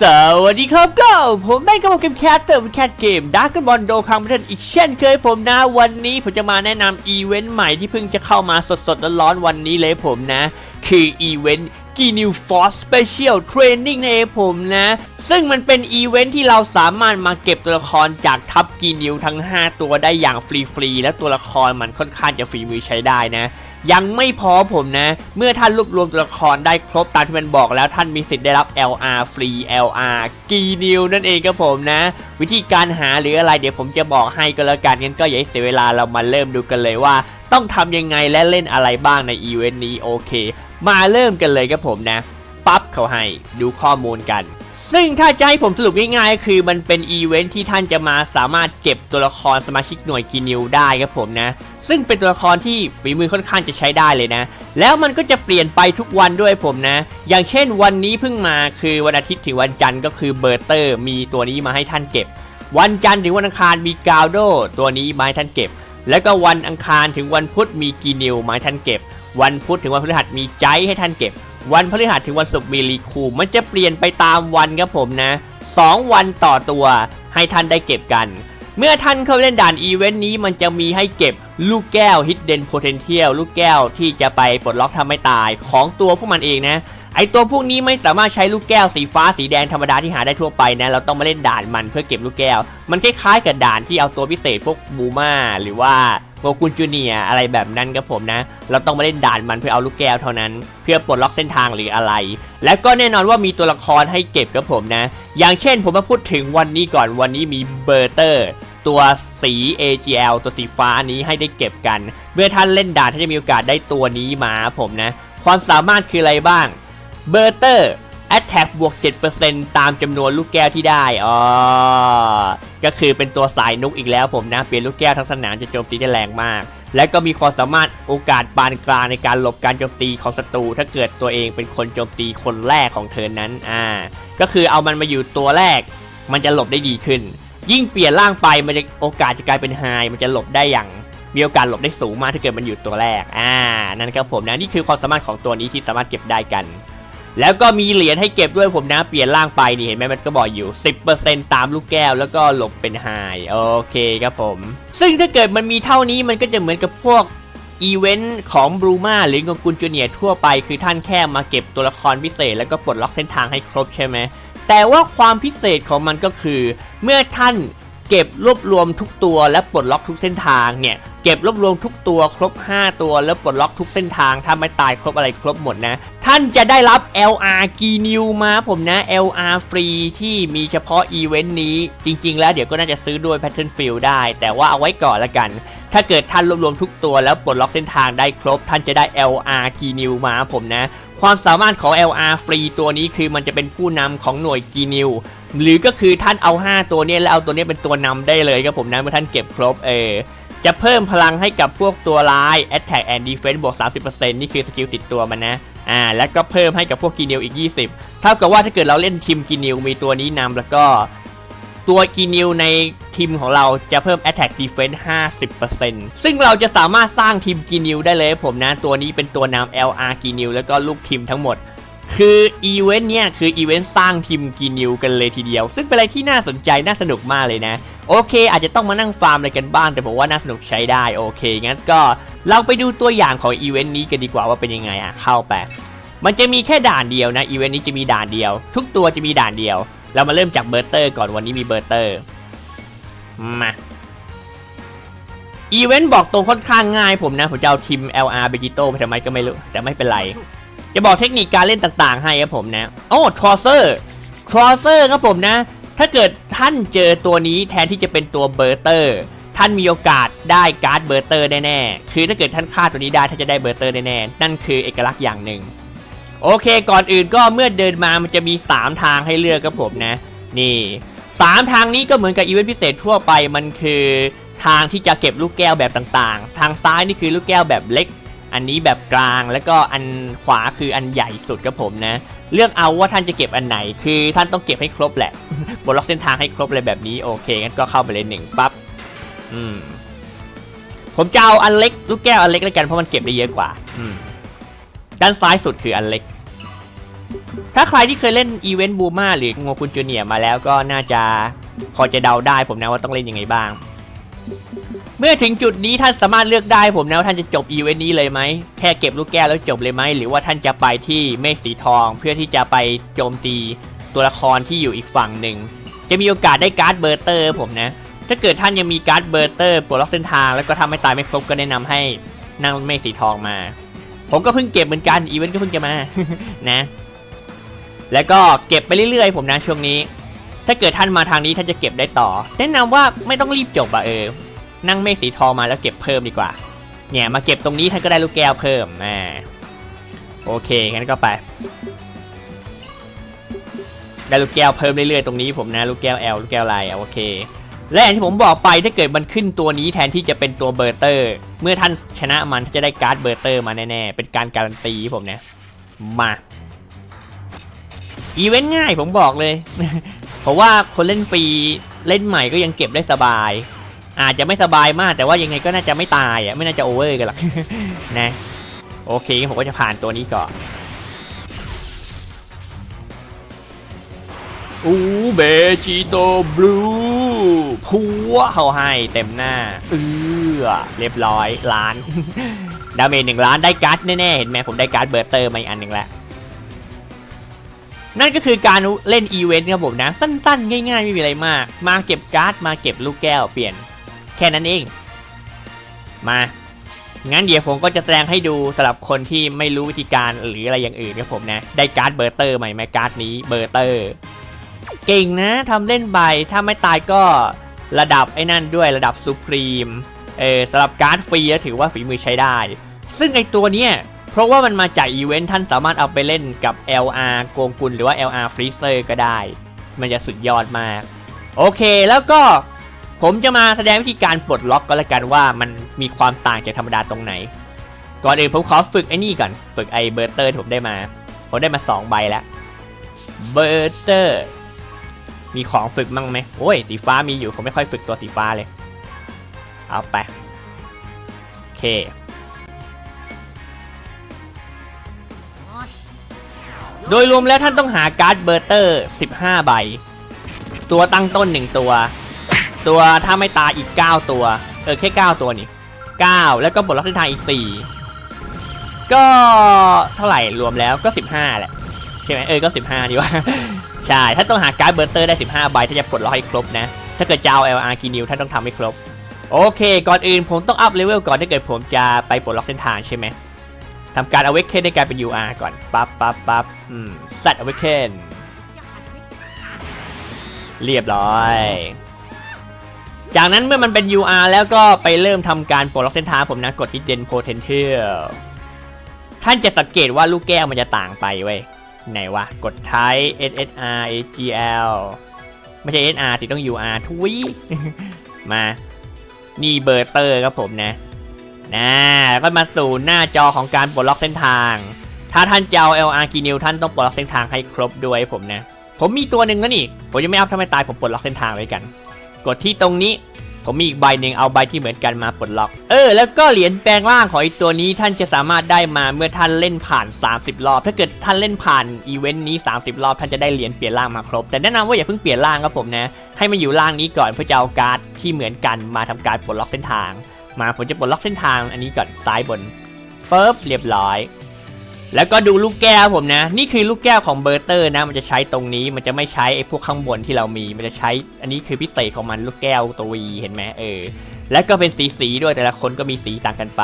สวัสดีครับก็ผมแม่งกับเกมแคทเตอร์แคทเกมดาร์กบอลโดคังประเทศอีกเช่นเคยผมนะ วันนี้ผมจะมาแนะนำอีเวนต์ใหม่ที่เพิ่งจะเข้ามาสดๆร้อนๆวันนี้เลยผมนะ คืออีเวนต์ กีนิวฟอร์สเปเชียลเทรนนิ่งในเองผมนะ ซึ่งมันเป็นอีเวนต์ที่เราสามารถมาเก็บตัวละครจากทัพกีนิวทั้ง 5 ตัวได้อย่างฟรีๆ และตัวละครมันค่อนข้างจะฝีมือใช้ได้นะ ยังไม่พอผมนะ เมื่อท่านรวบรวมตัวละครได้ครบตามที่มันบอกแล้วท่านมีสิทธิ์ได้รับ LR ฟรี LR กีนิวนั่นเองครับผมนะ วิธีการหาหรืออะไรเดี๋ยวผมจะบอกให้ก็แล้วกันงั้นก็อย่าให้เสียเวลาเรามาเริ่มดูกันเลยว่าต้องทำยังไงและเล่นอะไรบ้างในอีเวนต์นี้โอเค มาเริ่มกันเลยครับผมนะ ปั๊บเขาให้ดูข้อมูลกัน ซึ่งถ้าจะให้ผมสรุปง่ายๆ คือมันเป็นอีเวนท์ที่ท่านจะมาสามารถเก็บตัวละครสมาชิกหน่วยกินิวได้ครับผมนะ ซึ่งเป็นตัวละครที่ฝีมือค่อนข้างจะใช้ได้เลยนะ แล้วมันก็จะเปลี่ยนไปทุกวันด้วยผมนะ อย่างเช่นวันนี้เพิ่งมาคือวันอาทิตย์ถึงวันจันทร์ก็คือเบอร์เตอร์ มีตัวนี้มาให้ท่านเก็บ วันจันทร์ถึงวันอังคารมีกาวโดตัวนี้มาให้ท่านเก็บแล้วก็วันอังคารถึงวันพุธมีกีนิวมาให้ท่านเก็บ วันพุธถึงวันพฤหัสมีใจให้ท่านเก็บ วันพฤหัสถึงวันศุกร์มีรีคูมันจะเปลี่ยนไปตามวันครับผมนะ 2 วันต่อตัวให้ท่านได้เก็บกัน เมื่อท่านเข้าเล่นด่านอีเวนต์นี้มันจะมีให้เก็บลูกแก้ว Hidden Potential ลูกแก้วที่จะไปปลดล็อกทำให้ตายของตัวพวกมันเองนะไอตัวพวกนี้ไม่สามารถใช้ลูกแก้วสีฟ้าสีแดงธรรมดาที่หาได้ทั่วไปนะ เราต้องมาเล่นด่านมันเพื่อเก็บลูกแก้ว มันคล้ายๆกับด่านที่เอาตัวพิเศษพวกบูมาหรือว่า โกกุนจูเนียอะไรแบบนั้นครับผมนะ เราต้องมาเล่นด่านมันเพื่อเอาลูกแก้วเท่านั้น เพื่อปลดล็อกเส้นทางหรืออะไร แล้วก็แน่นอนว่ามีตัวละครให้เก็บครับผมนะ อย่างเช่นผมมาพูดถึงวันนี้ก่อนวันนี้มีเบอร์เตอร์ตัวสี AGL ตัวสีฟ้านี้ให้ได้เก็บกัน เมื่อท่านเล่นด่านท่านจะมีโอกาสได้ตัวนี้มาผมนะ ความสามารถคืออะไรบ้าง เบอร์เตอร์ Attack บวก 7%ตามจำนวนลูกแก้วที่ได้ อ๋อ ก็คือเป็นตัวสายนุกอีกแล้วผมนะ เปลี่ยนลูกแก้วทั้งสนามจะโจมตีได้แรงมาก และก็มีความสามารถโอกาสปานกลางในการหลบการโจมตีของศัตรู ถ้าเกิดตัวเองเป็นคนโจมตีคนแรกของเธอนั้น อ่า ก็คือเอามันมาอยู่ตัวแรก มันจะหลบได้ดีขึ้น ยิ่งเปลี่ยนร่างไป มันจะโอกาสจะกลายเป็นไฮ มันจะหลบได้อย่างมีโอกาสหลบได้สูงมากถ้าเกิดมันอยู่ตัวแรก อ่า นั่นครับผมนะ นี่คือความสามารถของตัวนี้ที่สามารถเก็บได้กัน แล้วก็มีเหรียญให้เก็บด้วยผมนะเปลี่ยนร่างไปนี่เห็นไหมมันก็บอกอยู่ 10%ตามลูกแก้วแล้วก็หลบเป็นไฮโอเคครับผม ซึ่งถ้าเกิดมันมีเท่านี้มันก็จะเหมือนกับพวกอีเวนต์ของบรูมาหรืองกุลจูเนียร์ทั่วไป คือท่านแค่มาเก็บตัวละครพิเศษ แล้วก็ปลดล็อกเส้นทางให้ครบใช่ไหมแต่ว่าความพิเศษของมันก็คือ เมื่อท่าน เก็บรวบรวมทุกตัวและปลดล็อกทุกเส้นทางเนี่ยเก็บรวบรวมทุกตัวครบ 5 ตัวแล้วปลดล็อกทุกเส้นทางถ้าไม่ตายครบอะไรครบหมดนะ ท่านจะได้รับ LR กีนิวมาผมนะ LR ฟรีที่มีเฉพาะอีเวนต์นี้ จริง ๆ แล้วเดี๋ยวก็น่าจะซื้อด้วย Pattern Field ได้ แต่ว่าเอาไว้ก่อนละกัน ถ้าเกิดท่านรวบรวมทุกตัวแล้วปลดล็อกเส้นทางได้ครบ ท่านจะได้ LR กีนิวมาผมนะ ความสามารถของ LR ฟรีตัวนี้คือมันจะเป็นผู้นำของหน่วยกีนิว หรือก็คือท่านเอา 5 ตัวนี้แล้วเอาตัวนี้เป็นตัวนำได้เลยครับผมนะเมื่อท่านเก็บครบเออจะเพิ่มพลังให้กับพวกตัวร้าย Attack and Defense บวก 30%นี่คือสกิลติดตัวมันนะ อ่า แล้วก็เพิ่มให้กับพวกกีนิวอีก 20 เท่ากับว่าถ้าเกิดเราเล่นทีมกีนิวมีตัวนี้นำแล้วก็ตัวกีนิวในทีมของเราจะเพิ่ม Attack Defense 50%ซึ่งเราจะสามารถสร้างทีมกีนิวได้เลยผมนะ ตัวนี้เป็นตัวนำ LR กีนิวแล้วก็ลูกทีมทั้งหมด คืออีเวนต์เนี่ยคืออีเวนต์สร้างทีมกีนิวกันเลยทีเดียว ซึ่งเป็นอะไรที่น่าสนใจน่าสนุกมากเลยนะ โอเค อาจจะต้องมานั่งฟาร์มอะไรกันบ้าง แต่ผมว่าน่าสนุกใช้ได้โอเค งั้นก็เราไปดูตัวอย่างของอีเวนต์นี้กันดีกว่าว่าเป็นยังไงอะเข้าไป มันจะมีแค่ด่านเดียวนะอีเวนต์นี้จะมีด่านเดียว ทุกตัวจะมีด่านเดียว เรามาเริ่มจากเบอร์เตอร์ก่อนวันนี้มีเบอร์เตอร์มาอีเวนต์บอกตรงค่อนข้างง่ายผมนะผมจะเอาทีม LR เบจิโต้ไปทำไมก็ไม่รู้แต่ไม่เป็นไร จะบอกเทคนิคการเล่นต่างๆ ให้ครับผมนะ โอ้ทรอเซอร์ทรอเซอร์ครับผมนะ ถ้าเกิดท่านเจอตัวนี้แทนที่จะเป็นตัวเบอร์เตอร์ ท่านมีโอกาสได้การ์ดเบอร์เตอร์แน่ๆ คือถ้าเกิดท่านฆ่าตัวนี้ได้ท่านจะได้เบอร์เตอร์แน่ๆ นั่นคือเอกลักษณ์อย่างหนึ่ง โอเค ก่อนอื่นก็เมื่อเดินมามันจะมี 3 ทางให้เลือกครับผมนะ นี่3ทางนี้ก็เหมือนกับอีเวนต์พิเศษทั่วไปมันคือทางที่จะเก็บลูกแก้วแบบต่างๆ ทางซ้ายนี่คือลูกแก้วแบบเล็ก อันนี้แบบกลางแล้วก็อันขวาคืออันใหญ่สุดครับผมนะ เลือกเอาว่าท่านจะเก็บอันไหน คือท่านต้องเก็บให้ครบแหละบล็อกเส้นทางให้ครบเลยแบบนี้โอเคงั้นก็เข้าไปเลยหนึ่งปั๊บอืมผมจะเอาอันเล็กลูกแก้วอันเล็กแล้วกันเพราะมันเก็บได้เยอะกว่า อืมด้านซ้ายสุดคืออันเล็ก ถ้าใครที่เคยเล่นอีเวนต์บูมาหรือโงคุนจูเนียมาแล้วก็น่าจะพอจะเดาได้ผมนะว่าต้องเล่นยังไงบ้าง เมื่อถึงจุดนี้ท่านสามารถเลือกได้ผมนะว่าท่านจะจบอีเวนต์นี้เลยไหมแค่เก็บลูกแก้วแล้วจบเลยไหมหรือว่าท่านจะไปที่เมฆสีทอง เพื่อที่จะไปโจมตีตัวละครที่อยู่อีกฝั่งหนึ่งจะมีโอกาสได้การ์ดเบอร์เตอร์ผมนะถ้าเกิดท่านยังมีการ์ดเบอร์เตอร์ปลดล็อกเส้นทางแล้วก็ทำให้ตายไม่ครบก็แนะนำให้นั่งเมฆสีทองมา ผมก็เพิ่งเก็บเหมือนกันอีเวนต์ก็เพิ่งจะมานะ แล้วก็เก็บไปเรื่อยๆ ผมนะช่วงนี้ ถ้าเกิดท่านมาทางนี้ท่านจะเก็บได้ต่อ แนะนำว่าไม่ต้องรีบจบอะเออ นั่งเมฆสีทองมาแล้วเก็บเพิ่มดีกว่า เนี่ยมาเก็บตรงนี้ท่านก็ได้ลูกแก้วเพิ่มอ่าโอเคงั้นก็ไป ได้ลูกแก้วเพิ่มเรื่อยๆตรงนี้ผมนะลูกแก้ว L ลูกแก้วลายโอเค และอย่างที่ผมบอกไปถ้าเกิดมันขึ้นตัวนี้แทนที่จะเป็นตัวเบอร์เตอร์ เมื่อท่านชนะมันท่านจะได้การ์ดเบอร์เตอร์มาแน่ๆเป็นการการันตีผมนะมาอีเวนต์ง่ายผมบอกเลย เพราะว่าคนเล่นฟรีเล่นใหม่ก็ยังเก็บได้สบาย อาจจะไม่สบายมากแต่ว่ายังไงก็น่าจะไม่ตายอะไม่น่าจะโอเวอร์กันหรอกนะโอเคงั้นผมก็จะผ่านตัวนี้ก่อนอูเบจิโตบลูพัวเขาให้เต็มหน้าเออเรียบร้อยล้าน ดาเมจหนึ่งล้านได้การ์ดแน่ๆ เห็นไหมผมได้การ์ดเบอร์เตอร์มาอีกอันหนึ่งแล้ว นั่นก็คือการเล่นอีเวนต์ครับผมนะ สั้นๆ ง่ายๆ ไม่มีอะไรมาก มาเก็บการ์ดมาเก็บลูกแก้วเปลี่ยน แค่นั้นเอง มางั้นเดี๋ยวผมก็จะแสดงให้ดูสำหรับคนที่ไม่รู้วิธีการหรืออะไรอย่างอื่นครับผมนะ ได้การ์ดเบอร์เตอร์ใหม่ไหมการ์ดนี้เบอร์เตอร์ เก่งนะทำเล่นใบถ้าไม่ตายก็ระดับไอ้นั่นด้วยระดับซูพรีมเออสำหรับการ์ดฟรีถือว่าฝีมือใช้ได้ ซึ่งไอตัวเนี้ยเพราะว่ามันมาจากอีเวนต์ท่านสามารถเอาไปเล่นกับ LR โกงกุลหรือว่า LR Freezer ก็ได้ มันจะสุดยอดมาก โอเคแล้วก็ ผมจะมาแสดงวิธีการปลดล็อกก็แล้วกันว่ามันมีความต่างจากธรรมดาตรงไหน ก่อนอื่นผมขอฝึกไอ้นี่ก่อน ฝึกไอ้เบอร์เตอร์ที่ผมได้มา ผมได้มา 2 ใบแล้ว เบอร์เตอร์ มีของฝึกมั่งไหมโอ้ย สีฟ้ามีอยู่ ผมไม่ค่อยฝึกตัวสีฟ้าเลย เอาไป โอเค โดยรวมแล้วท่านต้องหาการ์ดเบอร์เตอร์ 15 ใบ ตัวตั้งต้น 1 ตัว ตัวถ้าไม่ตายอีก 9 ตัว เออแค่ 9 ตัวนี่ 9 แล้วก็บทล็อกเส้นทางอีก 4 ก็เท่าไหร่รวมแล้วก็ 15 แหละ ใช่ไหมเออก็ 15ดีว่า ใช่ ถ้าต้องหาการ์ดเบอร์เตอร์ได้ 15 ใบถ้าจะปลดล็อกให้ครบนะ ถ้าเกิดจะเอา LR กีนิวท่านต้องทำให้ครบ โอเค ก่อนอื่นผมต้องอัพเลเวลก่อนถ้าเกิดผมจะไปปลดล็อกเส้นทางใช่ไหมทำการ awaken ในการเป็น UR ก่อนปั๊บปั๊บปั๊บอืม set awaken เรียบร้อย จากนั้นเมื่อมันเป็น UR แล้วก็ไปเริ่มทำการปลดล็อกเส้นทางผมนะกด hidden potential ท่านจะสังเกตว่าลูกแก้วมันจะต่างไปเว้ยไหนวะ กดไทย SSR AGL ไม่ใช่ SR สิต้อง UR ทุยมา นี่เบอร์เตอร์ครับผมนะนะก็มาสู่หน้าจอของการปลดล็อกเส้นทาง ถ้าท่านจะเอา LR กีนิวท่านต้องปลดล็อกเส้นทางให้ครบด้วยผมนะ ผมมีตัวหนึ่งแล้วนี่ ผมยังไม่อัพถ้าไมตายผมปลดล็อกเส้นทางไว้กัน กดที่ตรงนี้ ผมมีอีกใบหนึ่งเอาใบที่เหมือนกันมาปลดล็อก เออ แล้วก็เหรียญแปลงร่างของไอตัวนี้ท่านจะสามารถได้มาเมื่อท่านเล่นผ่าน 30 รอบ ถ้าเกิดท่านเล่นผ่านอีเวนต์นี้ 30 รอบท่านจะได้เหรียญเปลี่ยนร่างมาครบ แต่แนะนำว่าอย่าเพิ่งเปลี่ยนร่างครับผมนะ ให้มันอยู่ร่างนี้ก่อนเพื่อจะเอาการ์ดที่เหมือนกันมาทำการปลดล็อกเส้นทาง มาผมจะปลดล็อกเส้นทางอันนี้ก่อนซ้ายบนปุ๊บเรียบร้อย แล้วก็ดูลูกแก้วผมนะ นี่คือลูกแก้วของเบอร์เตอร์นะ มันจะใช้ตรงนี้มันจะไม่ใช้ไอ้พวกข้างบนที่เรามี มันจะใช้ อันนี้คือพิเศษของมันลูกแก้วตัววีเห็นไหมเออ แล้วก็เป็นสีสีด้วยแต่ละคนก็มีสีต่างกันไป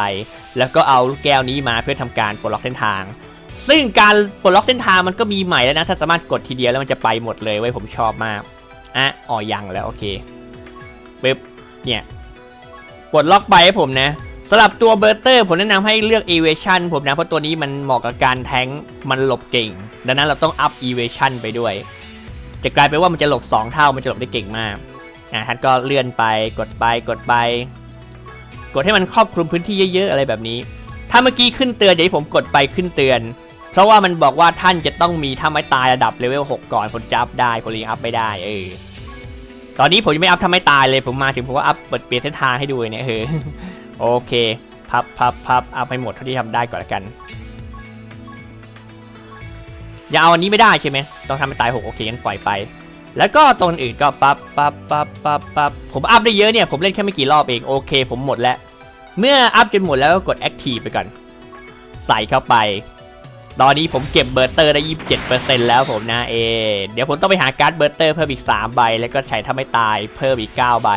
แล้วก็เอาลูกแก้วนี้มาเพื่อทำการปลดล็อกเส้นทาง ซึ่งการปลดล็อกเส้นทางมันก็มีใหม่แล้วนะ ถ้าสามารถกดทีเดียวแล้วมันจะไปหมดเลยเว้ยผมชอบมากอะอ๋อยังแล้วโอเคปึ๊บเนี่ยปลดล็อกไปให้ผมนะ สำหรับตัวเบอร์เตอร์ผมแนะนำให้เลือก Evasion ผมนะ เพราะตัวนี้มันเหมาะกับการแทงมันหลบเก่ง ดังนั้นเราต้องอัพ Evasion ไปด้วย จะกลายเป็นว่ามันจะหลบ 2 เท่ามันจะหลบได้เก่งมากอะท่านก็เลื่อนไปกดไปกดไป กดให้มันครอบคลุมพื้นที่เยอะๆอะไรแบบนี้ ถ้าเมื่อกี้ขึ้นเตือนเดี๋ยวผมกดไปขึ้นเตือน เพราะว่ามันบอกว่าท่านจะต้องมีถ้าไม่ตายระดับเลเวล6ก่อนผมจะอัพได้ผมเลยอัพไม่ได้เออตอนนี้ผมยังไม่อัพทำไม่ตายเลยผมมาถึงผมก็อัพเปิดเปลี่ยนเส้นทางให้ดูเนี่ยเออ โอเค พับพับพับเอาไปหมดเท่าที่ทำได้ก่อนละกัน อย่าเอาอันนี้ไม่ได้ใช่ไหมต้องทำให้ตายหกโอเคงั้นปล่อยไป แล้วก็ตรงอื่นก็ปั๊บปั๊บปั๊บปั๊บปั๊บผมอัพได้เยอะเนี่ย ผมเล่นแค่ไม่กี่รอบเองโอเค ผมหมดแล้ว เมื่ออัพจนหมดแล้วก็กด Active ไปก่อน ใส่เข้าไป ตอนนี้ผมเก็บเบอร์เตอร์ได้27%แล้วผมนะเอ เดี๋ยวผมต้องไปหาการ์ดเบอร์เตอร์เพิ่มอีก3ใบ แล้วก็ใช้ถ้าไม่ตายเพิ่มอีก9ใบ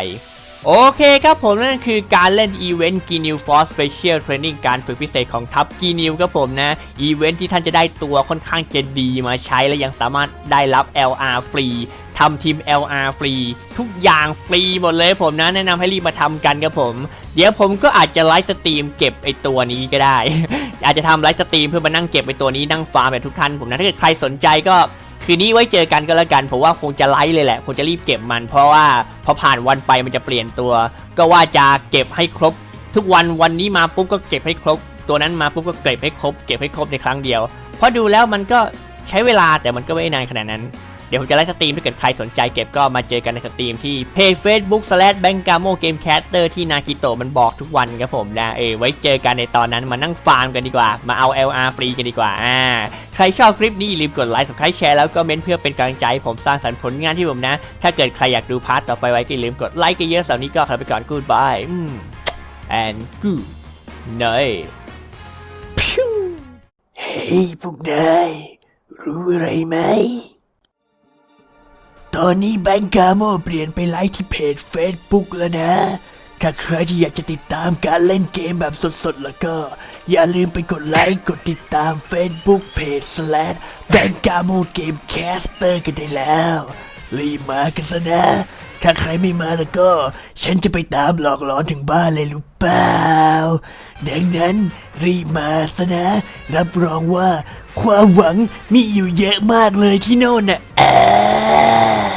โอเคครับผมนั่นคือการเล่นอีเวนต์กีนิวฟอร์สเปเชียลเทรนนิ่งการฝึกพิเศษของทัพกีนิวครับผมนะอีเวนต์ที่ท่านจะได้ตัวค่อนข้างจะดีมาใช้และยังสามารถได้รับ LR ฟรีทำทีม LR ฟรี ทุกอย่างฟรีหมดเลยผมนะแนะนำให้รีบมาทำกันครับผม เดี๋ยวผมก็อาจจะไลฟ์สตรีมเก็บไอตัวนี้ก็ได้ อาจจะทำไลฟ์สตรีมเพื่อมานั่งเก็บไอตัวนี้นั่งฟาร์มแบบทุกท่านผมนะถ้าเกิดใครสนใจก็ คืนนี้ไว้เจอกันก็แล้วกันผมว่าคงจะไลฟ์เลยแหละคงจะรีบเก็บมัน เพราะว่าพอผ่านวันไปมันจะเปลี่ยนตัว ก็ว่าจะเก็บให้ครบ ทุกวันวันนี้มาปุ๊บก็เก็บให้ครบ ตัวนั้นมาปุ๊บก็เก็บให้ครบ เก็บให้ครบในครั้งเดียว เพราะดูแล้วมันก็ใช้เวลาแต่มันก็ไม่ได้นานขนาดนั้น เดี๋ยวผมจะไลฟ์สตรีมถ้าเกิดใครสนใจเก็บก็มาเจอกันในสตรีมที่เพจ Facebook slash b a n g a m o Game Caster ที่นากิโตมันบอกทุกวันครับผมนะเออไว้เจอกันในตอนนั้นมานั่งฟาร์มกันดีกว่า มาเอา LR ฟรีกันดีกว่าอ่าใครชอบคลิปนี้อย่าลืมกดไลค์ subscribe แชร์แล้วก็เมนต์เพื่อเป็นกำลังใจผมสร้างสรรค์ผลงานที่ผมนะ ถ้าเกิดใครอยากดูพาร์ทต่อไปไว้ก็อย่าลืมกดไลค์กันเยอะสำหรับนี้ก็ขอไปก่อน goodbye อืม and good night เฮ้ยพวกนายรู้อะไรไหม อนนี้แบงก์กาโมเปลี่ยนไปไลฟ์ที่เพจ Facebook แล้วนะ ถ้าใครที่อยากจะติดตามการเล่นเกมแบบสดๆ แล้วก็ อย่าลืมไปกดไลค์ กดติดตาม Facebook Page slash แบงก์กาโมเกมแคสเตอร์กันได้แล้ว รีบมากันซะนะ ถ้าใครไม่มาแล้วก็ ฉันจะไปตามหลอกหลอนถึงบ้านเลยรู้เปล่า ดังนั้นรีบมาซะนะ รับรองว่าความหวังมีอยู่เยอะมากเลยที่โน่นน่ะแอะ